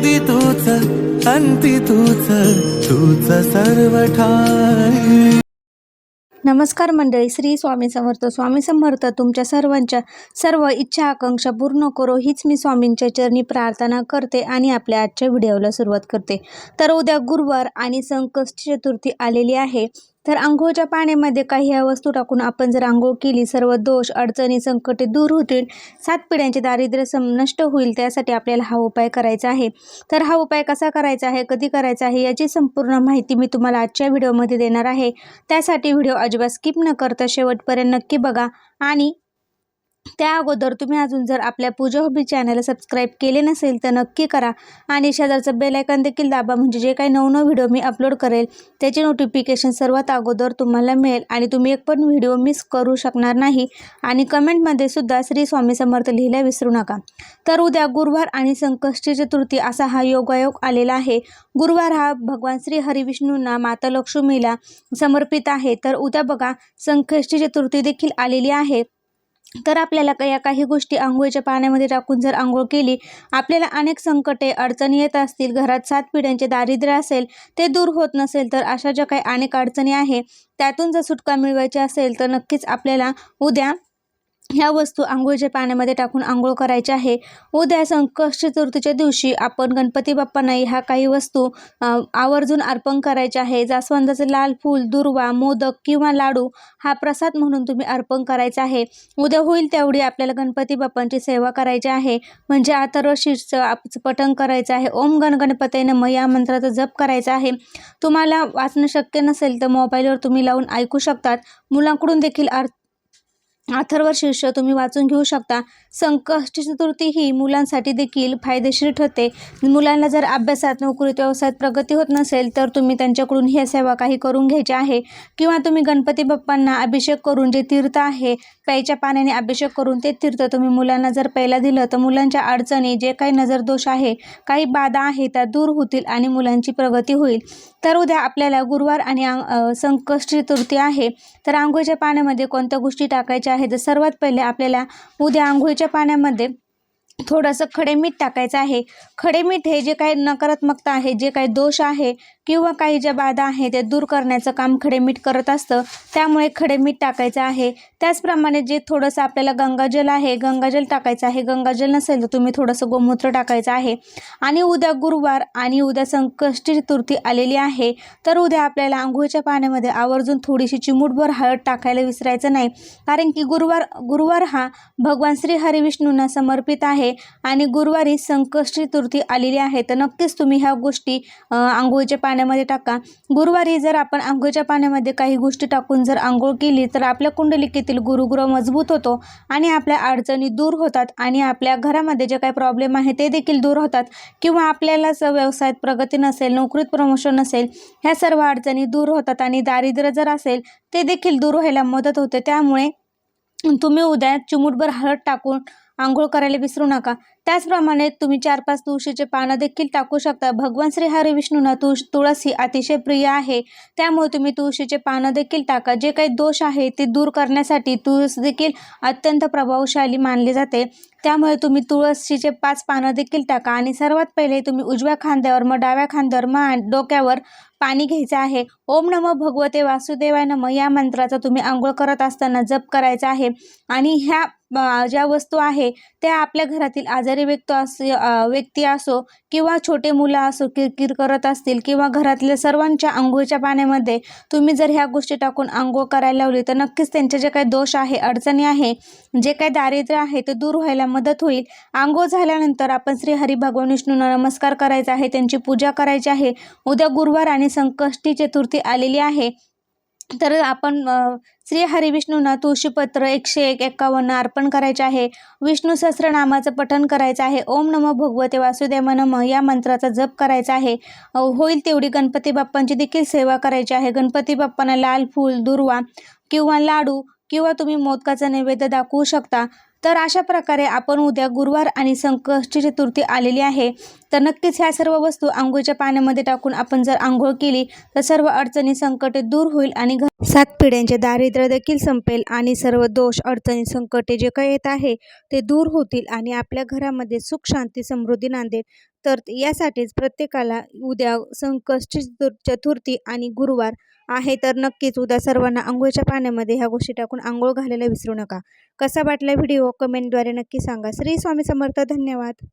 आधी तूच अंती तूच तूच सर्व ठाई नमस्कार मंडळी श्री स्वामी समर्थ. स्वामी समर्थ तुमच्या सर्वांच्या सर्व इच्छा आकांक्षा पूर्ण करो. हीच मी स्वामींच्या चरणी प्रार्थना करते आणि आपल्या आजच्या व्हिडिओला सुरुवात करते. तर उद्या गुरुवार आणि संकष्ट चतुर्थी आलेली आहे. तर आंघोळच्या पाण्यामध्ये काही ह्या वस्तू टाकून आपण जर आंघोळ केली सर्व दोष अडचणी संकटे दूर होतील. सात पिढ्यांचे दारिद्र्य सम नष्ट होईल त्यासाठी आपल्याला हा उपाय करायचा आहे. तर हा उपाय कसा करायचा आहे कधी करायचा आहे याची संपूर्ण माहिती मी तुम्हाला आजच्या व्हिडिओमध्ये देणार आहे. त्यासाठी व्हिडिओ अजिबात स्किप न करता शेवटपर्यंत नक्की बघा आणि त्या अगोदर तुम्ही अजून जर आपल्या पूजा हॉबी चॅनलला सबस्क्राईब केले नसेल तर नक्की करा. आणि शेजारचं बेलायकन देखील दाबा म्हणजे जे काही नवनव व्हिडिओ मी अपलोड करेल त्याचे नोटिफिकेशन सर्वात अगोदर तुम्हाला मिळेल. आणि तुम्ही एक पण व्हिडिओ मिस करू शकणार नाही. आणि कमेंटमध्ये सुद्धा श्री स्वामी समर्थ लिहिला विसरू नका. तर उद्या गुरुवार आणि संकष्टी चतुर्थी असा हा योगायोग आलेला आहे. गुरुवार हा भगवान श्री हरिविष्णूंना माता लक्ष्मीला समर्पित आहे. तर उद्या बघा संकष्टी चतुर्थी देखील आलेली आहे. तर आपल्याला या काही गोष्टी आंघोळीच्या पाण्यामध्ये टाकून जर आंघोळ केली आपल्याला अनेक संकटे अडचणी येत असतील घरात सात पिढ्यांचे दारिद्र्य असेल ते दूर होत नसेल तर अशा ज्या काही अनेक अडचणी आहे त्यातून जर सुटका मिळवायची असेल तर नक्कीच आपल्याला उद्या ह्या वस्तू आंघोळीच्या पाण्यामध्ये टाकून आंघोळ करायची आहे. उद्या संकष्ट चतुर्थीच्या दिवशी आपण गणपती बाप्पांना ह्या काही वस्तू आवर्जून अर्पण करायच्या आहे. जास्वंदाचे लाल फूल दुर्वा मोदक किंवा लाडू हा प्रसाद म्हणून तुम्ही अर्पण करायचा आहे. उद्या होईल तेवढी आपल्याला गणपती बाप्पांची सेवा करायची आहे. म्हणजे आतर्व शीर्षचं आप पठण करायचं आहे. ओम गण गणपती नम या मंत्राचा जप करायचा आहे. तुम्हाला वाचणं शक्य नसेल तर मोबाईलवर तुम्ही लावून ऐकू शकतात. मुलांकडून देखील अर्थ अथर्व शीर्ष तुम्ही वाचून घेऊ शकता. संकष्टी चतुर्थी ही मुलांसाठी देखील फायदेशीर ठरते. मुलांना जर अभ्यासात नोकरीत व्यवसायात प्रगती होत नसेल तर तुम्ही त्यांच्याकडून ह्या सेवा काही करून घ्यायची आहे. किंवा तुम्ही गणपती बाप्पांना अभिषेक करून जे तीर्थ आहे प्यायच्या पाण्याने अभिषेक करून ते तीर्थ तुम्ही मुलांना जर प्यायला दिलं तर मुलांच्या अडचणी जे काही नजरदोष आहे काही बाधा आहे त्या दूर होतील आणि मुलांची प्रगती होईल. तर उद्या आपल्याला गुरुवार आणि आं- संकष्टी चतुर्थी आहे. तर आंघोळीच्या पाण्यामध्ये कोणत्या गोष्टी टाकायच्या आहे. तर सर्वात पहिले आपल्याला उद्या आंघोळीच्या पाण्यामध्ये थोडंसं खडे मीठ टाकायचं आहे. खडे मीठ हे जे काही नकारात्मकता आहे जे काही दोष आहे किंवा काही ज्या बाधा आहे ते दूर करण्याचं काम खडे मीठ करत असतं त्यामुळे खडे मीठ टाकायचं आहे. त्याचप्रमाणे जे थोडंसं आपल्याला गंगाजल आहे गंगाजल टाकायचं आहे. गंगाजल नसेल तर तुम्ही थोडंसं गोमूत्र टाकायचं आहे. आणि उद्या गुरुवार आणि उद्या संकष्टी चतुर्थी आलेली आहे तर उद्या आपल्याला आंघोळीच्या पाण्यामध्ये आवर्जून थोडीशी चिमूटभर हळद टाकायला विसरायचं नाही. कारण की गुरुवार गुरुवार हा भगवान श्री हरिविष्णूंना समर्पित आहे आणि गुरुवारी संकष्टी चतुर्थी आलेली आहे तर नक्कीच तुम्ही ह्या गोष्टी आंघोळीच्या पाण्या पाण्यामध्ये टाका. गुरुवारी जर आपण आंघोळीच्या पाण्यामध्ये काही गोष्टी टाकून जर आंघोळ केली तर आपल्या कुंडलिकेतील गुरुग्रह मजबूत होतो आणि आपल्या अडचणी दूर होतात आणि आपल्या घरामध्ये जे काही प्रॉब्लेम आहे ते देखील दूर होतात. किंवा आपल्यालाच व्यवसायात प्रगती नसेल नोकरीत प्रमोशन नसेल ह्या सर्व अडचणी दूर होतात आणि दारिद्र्य जर असेल ते देखील दूर व्हायला मदत होते. त्यामुळे तुम्ही उद्या चिमूटभर हळद टाकून आंघोळ करायला विसरू नका. त्याचप्रमाणे तुम्ही चार पाच तुळशीचे पानं देखील टाकू शकता. भगवान श्री हरी विष्णूंना तुळस तुळस ही अतिशय प्रिय आहे. त्यामुळे तुम्ही तुळशीचे पानं देखील टाका. जे काही दोष आहे ते दूर करण्यासाठी तुळस देखील अत्यंत प्रभावशाली मानली जाते. त्यामुळे तुम्ही तुळशीचे पाच पानं देखील टाका. आणि सर्वात पहिले तुम्ही उजव्या खांद्यावर मग डाव्या खांद्यावर मग डोक्यावर पाणी घ्यायचं आहे. ओम नमो भगवते वासुदेवाय नम या मंत्राचा तुम्ही आंघोळ करत असताना जप करायचा आहे. आणि ह्या ज्या वस्तू आहे त्या आपल्या घरातील आजारी व्यक्ती असो व्यक्ती असो किंवा छोटे मुलं असो किरकिर करत असतील किंवा घरातल्या सर्वांच्या आंघोळीच्या पाण्यामध्ये तुम्ही जर ह्या गोष्टी टाकून आंघोळ करायला लावली तर नक्कीच त्यांचे जे काही दोष आहे अडचणी आहे जे काही दारिद्र्य आहे ते दूर व्हायला मदत होईल. आंघोळ झाल्यानंतर आपण श्री हरी भगवान विष्णूंना नमस्कार करायचा आहे त्यांची पूजा करायची आहे. उद्या गुरुवार आणि संकष्टी चतुर्थी आलेली आहे. तर आपण श्री हरिविष्णूंना तुळशीपत्र एकशे एक एकावन्न अर्पण करायचे आहे. विष्णू सहस्रनामाचं पठन करायचं आहे. ओम नमो भगवते वासुदेव नम. या मंत्राचा जप करायचा आहे. होईल तेवढी गणपती बाप्पांची देखील सेवा करायची आहे. गणपती बाप्पांना लाल फूल दुर्वा किंवा लाडू किंवा तुम्ही मोदकाचा नैवेद्य दाखवू शकता. तर अशा प्रकारे आपण उद्या गुरुवार आणि संकष्टी चतुर्थी आलेली आहे. तर नक्कीच ह्या सर्व वस्तू आंघोळीच्या पाण्यामध्ये टाकून आपण जर आंघोळ केली तर सर्व अडचणी संकटे दूर होईल आणि घर सात पिढ्यांचे दारिद्र्य देखील संपेल आणि सर्व दोष अडचणी संकटे जे काही येत आहे ते दूर होतील आणि आपल्या घरामध्ये सुख शांती समृद्धी नांदेल. तर यासाठीच प्रत्येकाला उद्या संकष्टी चतुर्थी आणि गुरुवार आहे तर नक्कीच उद्या सर्वांना आंघोळीच्या पाण्यामध्ये ह्या गोष्टी टाकून आंघोळ घालायला विसरू नका. कसा वाटला व्हिडिओ? कमेंटद्वारे नक्की सांगा. श्री स्वामी समर्थ. धन्यवाद.